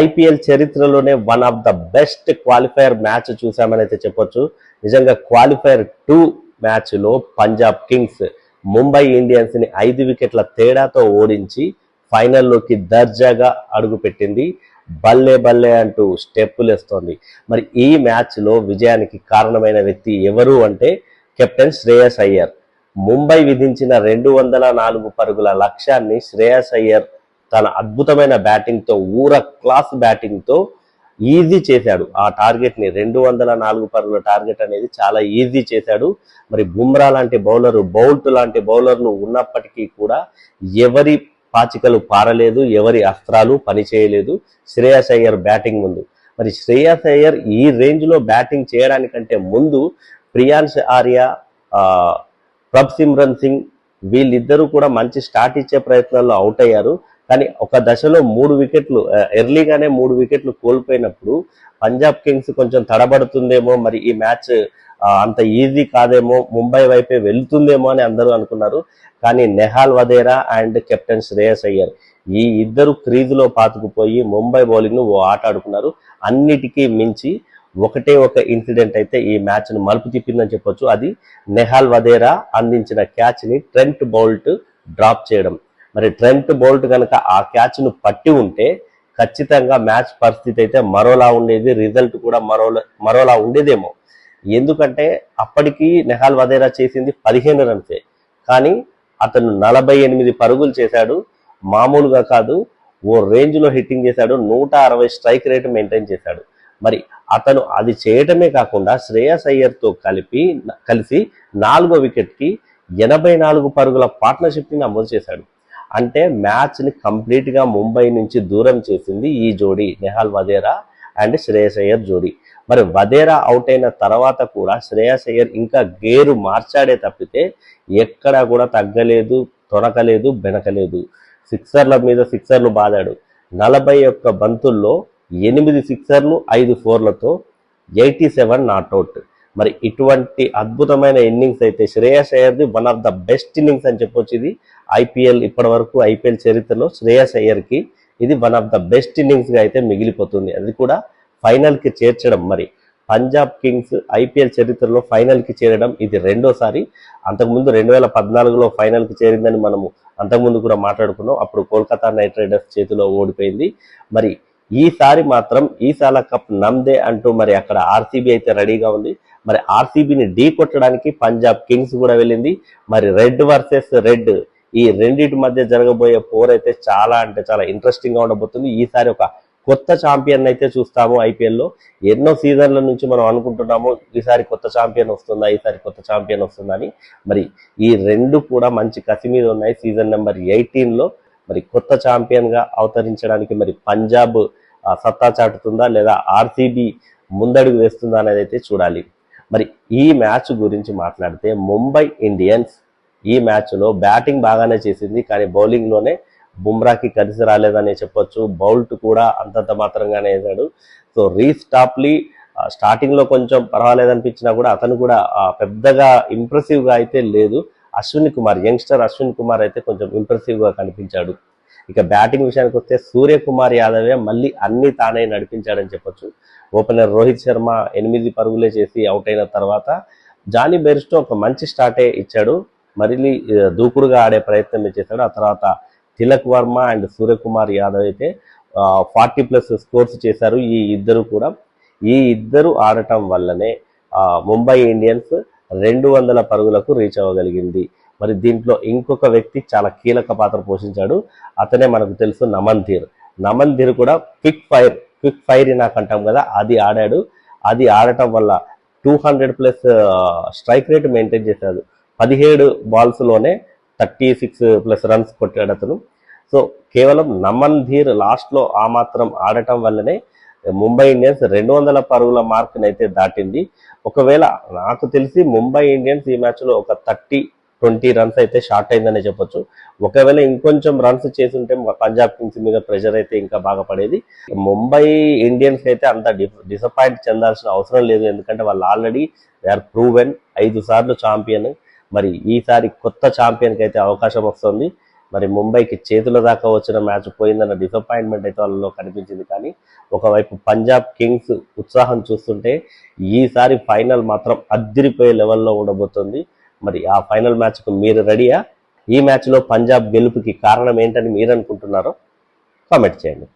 IPL చరిత్రలోనే one of the best qualifier match చూసామని అయితే చెప్పొచ్చు. నిజంగా క్వాలిఫైయర్ టూ మ్యాచ్లో పంజాబ్ కింగ్స్ ముంబై ఇండియన్స్ని ఐదు వికెట్ల తేడాతో ఓడించి ఫైనల్లోకి దర్జాగా అడుగుపెట్టింది. బల్లే బల్లే అంటూ స్టెప్పులు వేస్తోంది. మరి ఈ మ్యాచ్లో విజయానికి కారణమైన వ్యక్తి ఎవరు అంటే కెప్టెన్ శ్రేయస్ అయ్యర్. ముంబై విధించిన రెండు వందల నాలుగు పరుగుల లక్ష్యాన్ని శ్రేయస్ అయ్యర్ తన అద్భుతమైన బ్యాటింగ్తో ఊర క్లాస్ బ్యాటింగ్తో ఈజీ చేశాడు. ఆ టార్గెట్ని రెండు వందల నాలుగు పరుగుల టార్గెట్ అనేది చాలా ఈజీ చేశాడు. మరి బుమ్రా లాంటి బౌలర్ బౌల్ట్ లాంటి బౌలర్లు ఉన్నప్పటికీ కూడా ఎవరి పాచికలు పారలేదు ఎవరి అస్త్రాలు పనిచేయలేదు శ్రేయస్ అయ్యర్ బ్యాటింగ్ ముందు. మరి శ్రేయస్ అయ్యర్ ఈ రేంజ్లో బ్యాటింగ్ చేయడానికంటే ముందు ప్రియాన్స్ ఆర్య ప్రభ్ సిమ్రన్ సింగ్ వీళ్ళిద్దరూ కూడా మంచి స్టార్ట్ ఇచ్చే ప్రయత్నాల్లో అవుట్ అయ్యారు. కానీ ఒక దశలో మూడు వికెట్లు ఎర్లీగానే మూడు వికెట్లు కోల్పోయినప్పుడు పంజాబ్ కింగ్స్ కొంచెం తడబడుతుందేమో మరి ఈ మ్యాచ్ అంత ఈజీ కాదేమో ముంబై వైపే వెళ్తుందేమో అని అందరూ అనుకున్నారు. కానీ నెహాల్ వదేరా అండ్ కెప్టెన్ శ్రేయస్ అయ్యర్ ఈ ఇద్దరు క్రీజులో పాతుకుపోయి ముంబై బౌలింగ్ను ఓ ఆట ఆడుకున్నారు. అన్నిటికీ మించి ఒకటే ఒక ఇన్సిడెంట్ అయితే ఈ మ్యాచ్ను మలుపు తిప్పిందని చెప్పొచ్చు. అది నెహాల్ వదేరా అందించిన క్యాచ్ని ట్రెంట్ బౌల్ట్ డ్రాప్ చేయడం. మరి ట్రెంట్ బోల్ట్ కనుక ఆ క్యాచ్ను పట్టి ఉంటే ఖచ్చితంగా మ్యాచ్ పరిస్థితి అయితే మరోలా ఉండేది రిజల్ట్ కూడా మరోలా మరోలా ఉండేదేమో. ఎందుకంటే అప్పటికి నెహాల్ వదేరా చేసింది పదిహేను రన్సే కానీ అతను నలభై ఎనిమిది పరుగులు చేశాడు. మామూలుగా కాదు ఓ రేంజ్లో హిట్టింగ్ చేశాడు. నూట అరవై స్ట్రైక్ రేట్ మెయింటైన్ చేశాడు. మరి అతను అది చేయటమే కాకుండా శ్రేయస్ అయ్యర్తో కలిపి కలిసి నాలుగో వికెట్కి ఎనభై నాలుగు పరుగుల పార్ట్నర్షిప్ని నమోదు చేశాడు. అంటే మ్యాచ్ని కంప్లీట్గా ముంబై నుంచి దూరం చేసింది ఈ జోడీ నెహాల్ వదేరా అండ్ శ్రేయస్ అయ్యర్ జోడీ. మరి వదేరా అవుట్ అయిన తర్వాత కూడా శ్రేయస్ అయ్యర్ ఇంకా గేరు మార్చాడే తప్పితే ఎక్కడా కూడా తగ్గలేదు తొనకలేదు బెనకలేదు. సిక్సర్ల మీద సిక్సర్లు బాదాడు. నలభై ఒక్క బంతుల్లో ఎనిమిది సిక్సర్లు ఐదు ఫోర్లతో ఎయిటీ సెవెన్ నాట్అవుట్ మరి ఇటువంటి అద్భుతమైన ఇన్నింగ్స్ అయితే Shreyas అయ్యర్ది one of the best innings అని చెప్పొచ్చు ఇది. ఐపీఎల్ ఇప్పటి వరకు ఐపీఎల్ చరిత్రలో శ్రేయస్ అయ్యర్కి ఇది వన్ ఆఫ్ ద బెస్ట్ ఇన్నింగ్స్గా అయితే మిగిలిపోతుంది. అది కూడా ఫైనల్కి చేర్చడం మరి. పంజాబ్ కింగ్స్ ఐపీఎల్ చరిత్రలో ఫైనల్కి చేరడం ఇది రెండోసారి. అంతకుముందు రెండు వేల పద్నాలుగులో ఫైనల్కి చేరిందని మనము అంతకుముందు కూడా మాట్లాడుకున్నాం. అప్పుడు కోల్కతా నైట్ రైడర్స్ చేతిలో ఓడిపోయింది. మరి ఈసారి మాత్రం ఈసాల కప్ నమ్దే అంటూ మరి అక్కడ ఆర్సీబీ అయితే రెడీగా ఉంది. మరి ఆర్సీబీని ఢీ కొట్టడానికి పంజాబ్ కింగ్స్ కూడా వెళ్ళింది. మరి రెడ్ వర్సెస్ రెడ్ ఈ రెండింటి మధ్య జరగబోయే పోర్ అయితే చాలా అంటే చాలా ఇంట్రెస్టింగ్గా ఉండబోతుంది. ఈసారి ఒక కొత్త ఛాంపియన్ అయితే చూస్తాము ఐపీఎల్లో ఎన్నో సీజన్ల నుంచి మనం అనుకుంటున్నాము ఈసారి కొత్త ఛాంపియన్ వస్తుందా ఈసారి కొత్త ఛాంపియన్ వస్తుందా అని మరి ఈ రెండు కూడా మంచి కసి మీద ఉన్నాయి. సీజన్ నెంబర్ ఎయిటీన్లో మరి కొత్త ఛాంపియన్గా అవతరించడానికి మరి పంజాబ్ సత్తా చాటుతుందా లేదా ఆర్సీబీ ముందడుగు వేస్తుందా అనేది అయితే చూడాలి. మరి ఈ మ్యాచ్ గురించి మాట్లాడితే ముంబై ఇండియన్స్ ఈ మ్యాచ్లో బ్యాటింగ్ బాగానే చేసింది కానీ బౌలింగ్లోనే బుమ్రాకి కలిసి రాలేదని చెప్పొచ్చు. బౌల్ట్ కూడా అంతంత మాత్రంగానే వేశాడు. సో రీస్టాప్లీ టాప్లీ స్టార్టింగ్లో కొంచెం పర్వాలేదనిపించినా కూడా అతను కూడా పెద్దగా ఇంప్రెసివ్గా అయితే లేదు. అశ్విన్ కుమార్ యంగ్స్టర్ అశ్విన్ కుమార్ అయితే కొంచెం ఇంప్రెసివ్గా కనిపించాడు. ఇక బ్యాటింగ్ విషయానికి వస్తే సూర్యకుమార్ యాదవే మళ్ళీ అన్ని తానే నడిపించాడని చెప్పొచ్చు. ఓపెనర్ రోహిత్ శర్మ ఎనిమిది పరుగులే చేసి అవుట్ అయిన తర్వాత జానీ బెరిస్టో ఒక మంచి స్టార్టే ఇచ్చాడు. మరిన్ని దూకుడుగా ఆడే ప్రయత్నం చేశాడు. ఆ తర్వాత తిలక్ వర్మ అండ్ సూర్యకుమార్ యాదవ్ అయితే ఫార్టీ ప్లస్ స్కోర్స్ చేశారు. ఈ ఇద్దరు కూడా ఈ ఇద్దరు ఆడటం వల్లనే ముంబై ఇండియన్స్ రెండు వందల పరుగులకు రీచ్ అవ్వగలిగింది. మరి దీంట్లో ఇంకొక వ్యక్తి చాలా కీలక పాత్ర పోషించాడు. అతనే మనకు తెలుసు నమన్ ధీర్ నమన్ ధీర్ కూడా క్విక్ ఫైర్ క్విక్ ఫైర్ నాకు అంటాం కదా అది ఆడాడు. అది ఆడటం వల్ల two hundred plus strike rate maintain చేశాడు. పదిహేడు బాల్స్లోనే థర్టీ సిక్స్ ప్లస్ రన్స్ కొట్టాడు అతను. సో కేవలం నమన్ ధీర్ లాస్ట్లో ఆ మాత్రం ఆడటం వల్లనే ముంబై ఇండియన్స్ రెండు వందల పరుగుల మార్క్ని అయితే దాటింది. ఒకవేళ నాకు తెలిసి ముంబై ఇండియన్స్ ఈ మ్యాచ్లో ఒక థర్టీ ట్వంటీ రన్స్ అయితే షార్ట్ అయిందనే చెప్పొచ్చు. ఒకవేళ ఇంకొంచెం రన్స్ చేసి ఉంటే పంజాబ్ కింగ్స్ మీద ప్రెషర్ అయితే ఇంకా బాగా పడేది. ముంబై ఇండియన్స్ అయితే అంత డిసప్పాయింట్ చెందాల్సిన అవసరం లేదు. ఎందుకంటే వాళ్ళు ఆల్రెడీ దే ఆర్ ప్రూవెన్ ఐదు సార్లు ఛాంపియన్. మరి ఈసారి కొత్త ఛాంపియన్కి అయితే అవకాశం వస్తుంది. మరి ముంబైకి చేతుల దాకా వచ్చిన మ్యాచ్ పోయిందన్న డిసప్పాయింట్మెంట్ అయితే వాళ్ళలో కనిపించింది. కానీ ఒకవైపు పంజాబ్ కింగ్స్ ఉత్సాహం చూస్తుంటే ఈసారి ఫైనల్ మాత్రం అద్దిరిపోయే లెవెల్లో ఉండబోతుంది. మరి ఆ ఫైనల్ మ్యాచ్కు మీరు రెడీయా? ఈ మ్యాచ్లో పంజాబ్ గెలుపుకి కారణం ఏంటని మీరు అనుకుంటున్నారో కామెంట్ చేయండి.